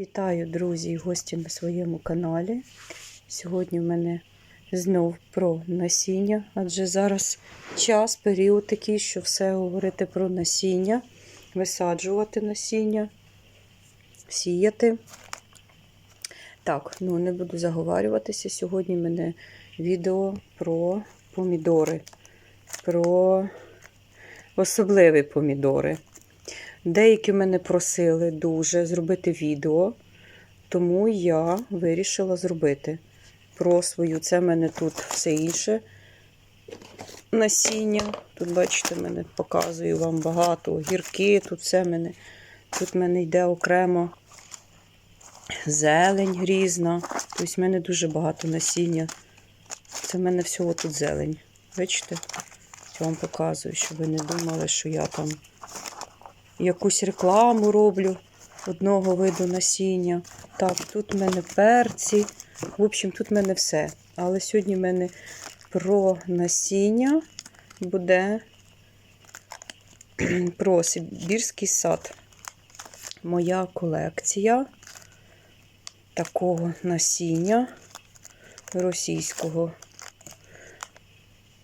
Вітаю, друзі і гості на своєму каналі. Сьогодні в мене знов про насіння, адже зараз час, період такий, що все говорити про насіння, висаджувати насіння, сіяти. Так, ну не буду заговарюватися. Сьогодні в мене відео про помідори, про особливі помідори. Деякі мене просили дуже зробити відео, тому я вирішила зробити про свою. Це в мене тут все інше насіння. Тут, бачите, мене показую вам багато гірки, тут все мене. Тут в мене йде окремо зелень різна. Тобто в мене дуже багато насіння. Це в мене всього тут зелень. Бачите? Я вам показую, щоб ви не думали, що я там якусь рекламу роблю одного виду насіння. Так, тут в мене перці. В общем, тут в мене все. Але сьогодні в мене про насіння буде про Сибірський сад. Моя колекція такого насіння російського.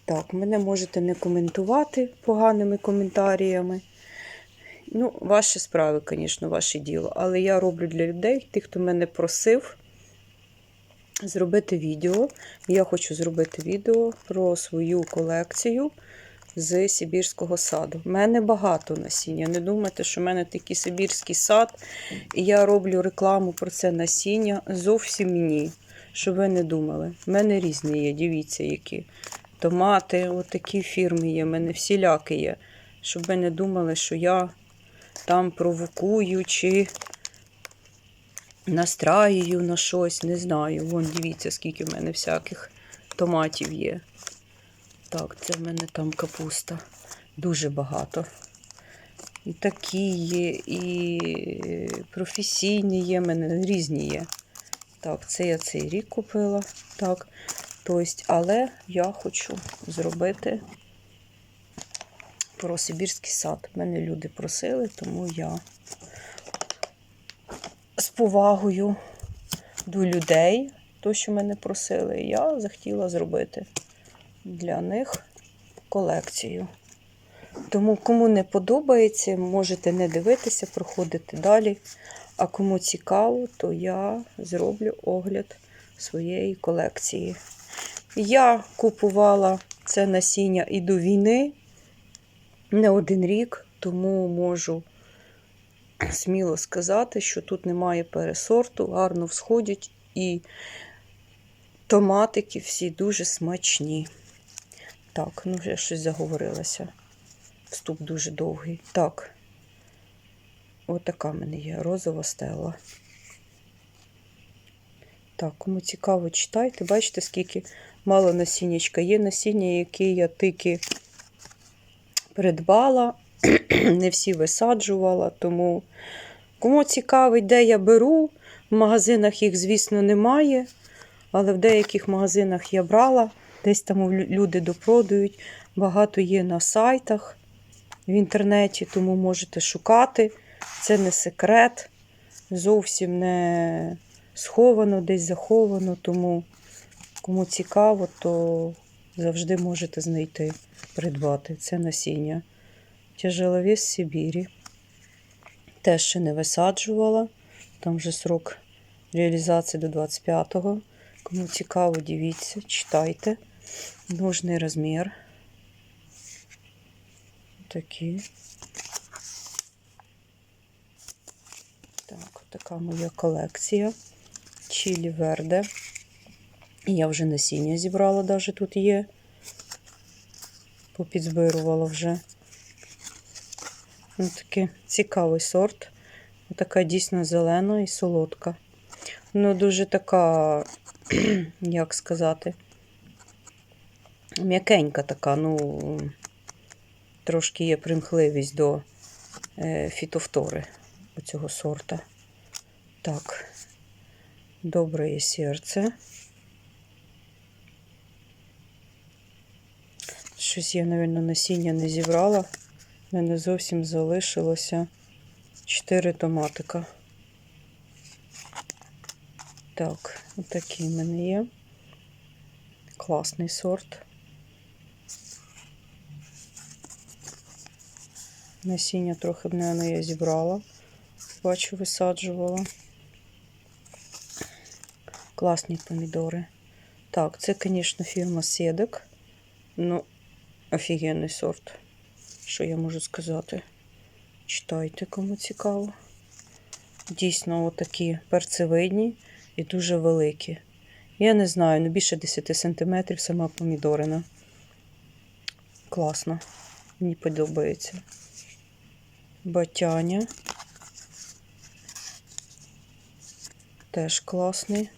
Так, мене можете не коментувати поганими коментарями. Ну, ваші справи, звісно, ваше діло. Але я роблю для людей, тих, хто мене просив зробити відео. Я хочу зробити відео про свою колекцію з Сибірського саду. У мене багато насіння. Не думайте, що в мене такий Сибірський сад, і я роблю рекламу про це насіння. Зовсім ні. Щоб ви не думали. У мене різні є, дивіться, які. Томати, отакі фірми є, в мене всілякі є. Щоб ви не думали, що я там провокую чи настраюю на щось, не знаю. Вон, дивіться, скільки в мене всяких томатів є. Так, це в мене там капуста. Дуже багато. І такі є, і професійні є, в мене різні є. Так, це я цей рік купила. Так, тобто, але я хочу зробити про Сибірський сад. Мене люди просили, тому я з повагою до людей, то, що мене просили, я захотіла зробити для них колекцію. Тому, кому не подобається, можете не дивитися, проходити далі. А кому цікаво, то я зроблю огляд своєї колекції. Я купувала це насіння і до війни не один рік, тому можу сміло сказати, що тут немає пересорту, гарно всходять і томатики всі дуже смачні. Так, ну я щось заговорилася. Вступ дуже довгий. Так, отака в мене є розова стела. Так, кому цікаво, читайте. Бачите, скільки мало насіннячка. Є насіння, яке я тільки придбала, не всі висаджувала, тому кому цікавить, де я беру. В магазинах їх, звісно, немає, але в деяких магазинах я брала, десь там люди допродають. Багато є на сайтах в інтернеті, тому можете шукати. Це не секрет, зовсім не сховано, десь заховано, тому кому цікаво, то завжди можете знайти, придбати. Це насіння. Тяжеловес Сибірі. Теж ще не висаджувала. Там вже срок реалізації до 25-го. Кому цікаво, дивіться, читайте. Нужний розмір. Такі. Так, така моя колекція. Чілі Верде. Я вже насіння зібрала, навіть тут є. Попідзбирувала вже. Ось такий цікавий сорт. Така дійсно зелена і солодка. Ну, дуже така, як сказати, м'якенька така, ну, трошки є примхливість до е, фітофтори оцього сорта. Так, добре є серце. Щось я, мабуть, насіння не зібрала. У мене зовсім залишилося 4 томатика. Так, отакий в мене є. Класний сорт. Насіння трохи мене я зібрала. Бачу, висаджувала. Класні помідори. Так, це, звісно, фірма Седек. Ну, офігенний сорт. Що я можу сказати? Читайте, кому цікаво. Дійсно, отакі перцевидні і дуже великі. Я не знаю, ну більше 10 см сама помідорина. Класно. Мені подобається. Батяня. Теж класний.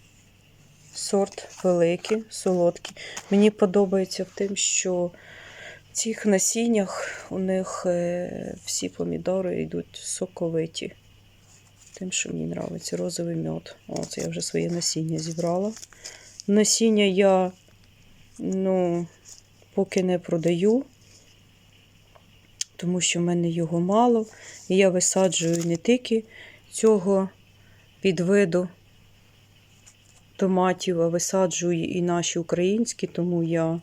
Сорт великий, солодкий. Мені подобається в тим, що цих насіннях у них е, всі помідори йдуть соковиті. Тим, що мені подобається, розовий мед. О, це я вже своє насіння зібрала. Насіння я ну, поки не продаю, тому що в мене його мало. І я висаджую не тільки цього підвиду томатів, а висаджую і наші українські, тому я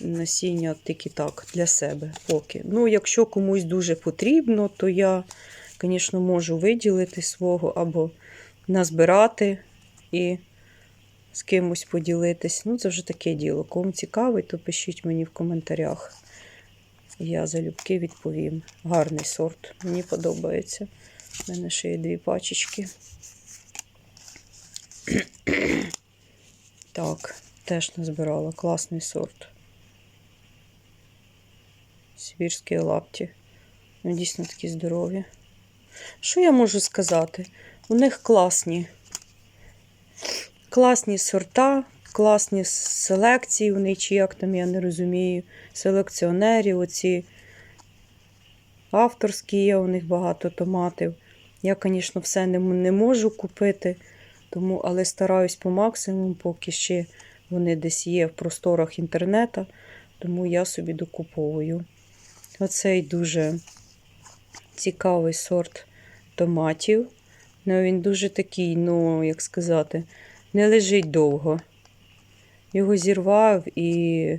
насіння тільки так для себе поки. Ну, якщо комусь дуже потрібно, то я, звісно, можу виділити свого або назбирати і з кимось поділитись. Ну, це вже таке діло. Кому цікавить, то пишіть мені в коментарях. Я залюбки відповім. Гарний сорт. Мені подобається. У мене ще є дві пачечки. Так, теж назбирала. Класний сорт. Сибірські лапті. Ну, дійсно такі здорові. Що я можу сказати? У них класні. Класні сорта, класні селекції, вони чи як там, я не розумію. Селекціонерів, оці авторські є, у них багато томатів. Я, звісно, все не, не можу купити, тому, але стараюсь по максимуму, поки ще вони десь є в просторах інтернету, тому я собі докуповую. Оцей дуже цікавий сорт томатів. Ну, він дуже такий, ну, як сказати, не лежить довго. Його зірвав і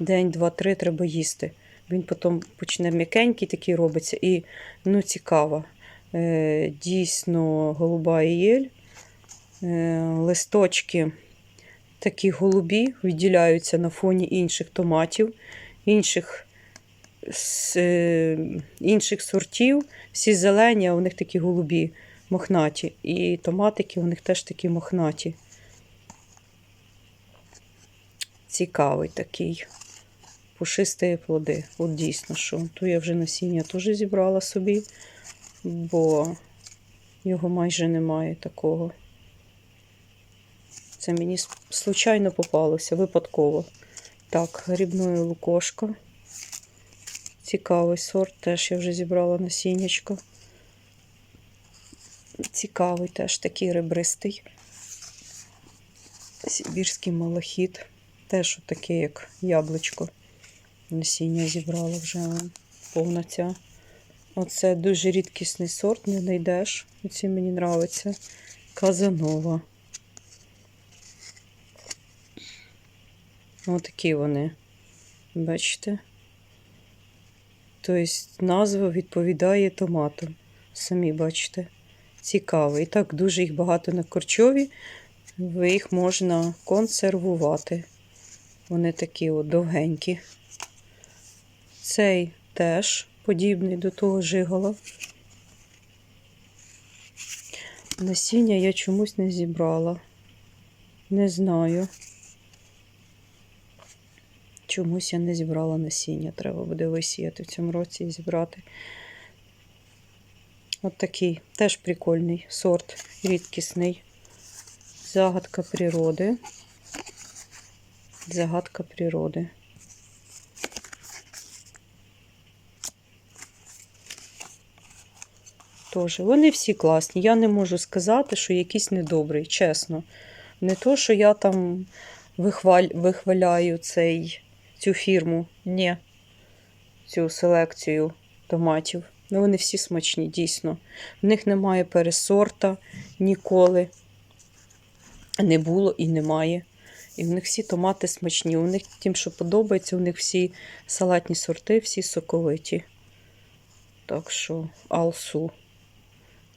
день, два, три треба їсти. Він потім почне м'якенький такий робиться і ну, цікаво. Е, дійсно, голуба єль. Е, листочки такі голубі виділяються на фоні інших томатів, інших, с- е, інших сортів. Всі зелені, а у них такі голубі мохнаті. І томатики у них теж такі мохнаті. Цікавий такий. Пушисті плоди. От дійсно, що. Ту я вже насіння теж зібрала собі, бо його майже немає такого. Це мені случайно попалося, випадково. Так, грибною лукошко. Цікавий сорт, теж я вже зібрала насіннячко. Цікавий теж такий ребристий. Сибірський малахіт. Теж таке, як яблучко. Насіння зібрала вже повна ця. Оце дуже рідкісний сорт, не знайдеш. Оці мені подобається. Казанова. Отакі вони. Бачите? Тобто назва відповідає томату. Самі бачите. Цікаво. І так дуже їх багато на корчові. Ви їх можна консервувати. Вони такі от довгенькі. Цей теж подібний до того жигала. Насіння я чомусь не зібрала. Не знаю. Чомусь я не зібрала насіння. Треба буде висіяти в цьому році і зібрати. От такий теж прикольний сорт, рідкісний. Загадка природи. Загадка природи. Тоже. Вони всі класні. Я не можу сказати, що якийсь недобрий, чесно. Не то, що я там вихваль... вихваляю цей, цю фірму. Ні. Цю селекцію томатів. Ну, вони всі смачні, дійсно. В них немає пересорта ніколи. не було і немає. І в них всі томати смачні. У них тим, що подобається, у них всі салатні сорти, всі соковиті. Так що Алсу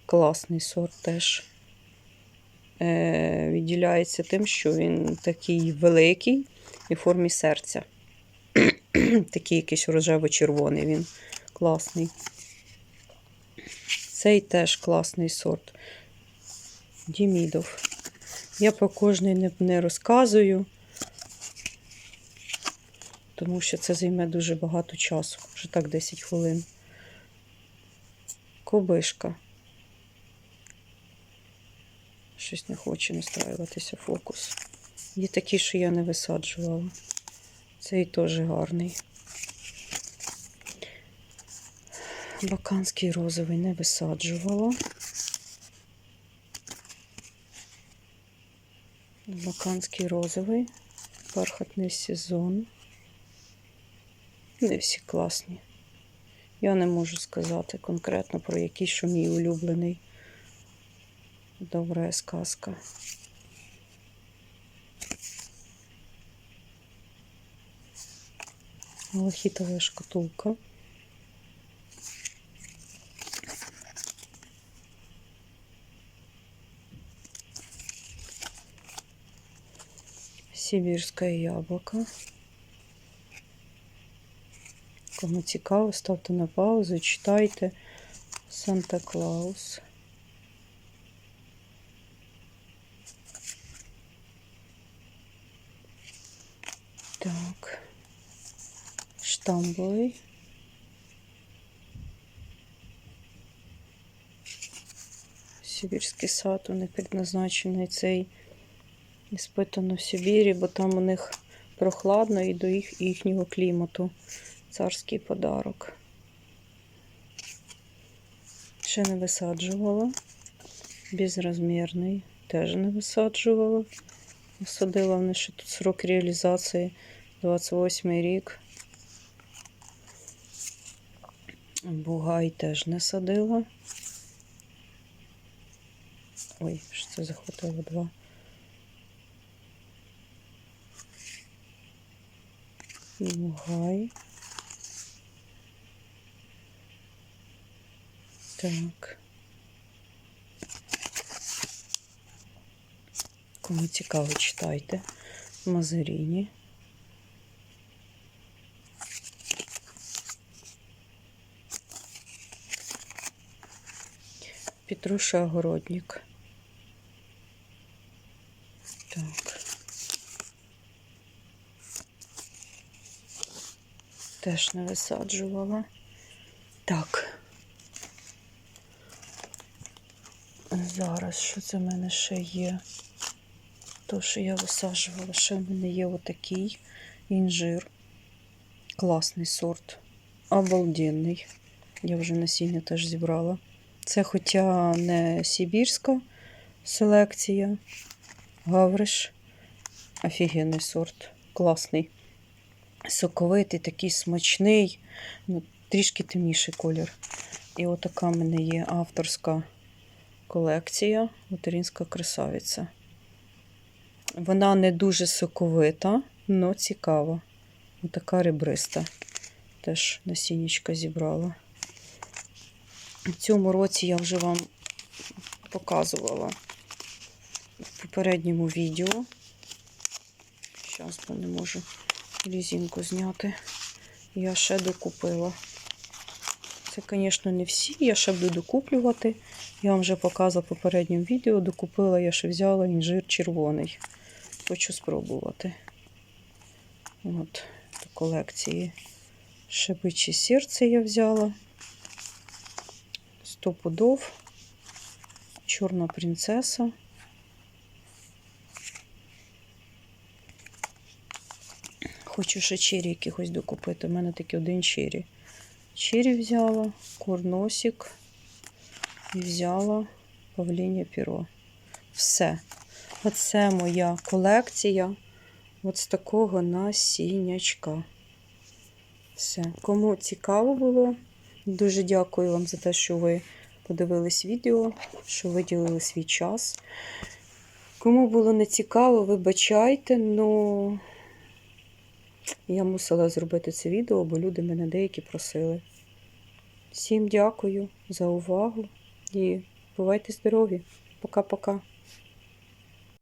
класний сорт теж. Е, відділяється тим, що він такий великий і в формі серця. такий якийсь рожево-червоний він класний. Цей теж класний сорт. Дімідов. Я про кожний не, не розказую, тому що це займе дуже багато часу. Вже так 10 хвилин. Кобишка. Щось не хоче настраюватися фокус. Є такі, що я не висаджувала. Цей теж гарний. Баканський розовий не висаджувала. Баканський розовий, бархатний сезон. Не всі класні. Я не можу сказати конкретно про який, що мій улюблений. Добра сказка. Малахітова шкатулка. Сибірське яблуко. Кому цікаво, ставте на паузу, читайте Санта Клаус. Так. Штамбовий. Сибірський сад, вони предназначений цей іспитано в Сибірі, бо там у них прохладно і до їх, їхнього клімату. Царський подарок. Ще не висаджувала. Безрозмірний. Теж не висаджувала. Посадила вони ще тут срок реалізації 28 рік. Бугай теж не садила. Ой, що це захватило два. Бугай. Так. Кому цікаво, читайте. Мазеріні. Петруша Огородник. Так. Теж не висаджувала. Так. Зараз, що це в мене ще є? То, що я висаджувала, ще в мене є отакий інжир. Класний сорт. Обалденний. Я вже насіння теж зібрала. Це хоча не сибірська селекція. Гавриш. Офігенний сорт. Класний. Соковитий, такий смачний, ну, трішки темніший колір. І отака в мене є авторська колекція Материнська красавиця. Вона не дуже соковита, але цікава. Отака ребриста. Теж насіннячка зібрала. В цьому році я вже вам показувала в попередньому відео. Зараз бо не можу різинку зняти. Я ще докупила. Це, звісно, не всі. Я ще буду докуплювати. Я вам вже показувала в попередньому відео. Докупила, я ще взяла інжир червоний. Хочу спробувати. От, до колекції. Шебиче серце я взяла. Сто пудов. Чорна принцеса. Хочу ще чері якихось докупити. У мене такий один чері. Чері взяла, курносик і взяла павління піро. Все. Оце моя колекція от з такого насіннячка. Все. Кому цікаво було, дуже дякую вам за те, що ви подивились відео, що виділили свій час. Кому було не цікаво, вибачайте, но я мусила зробити це відео, бо люди мене деякі просили. Всім дякую за увагу і бувайте здорові. Пока-пока.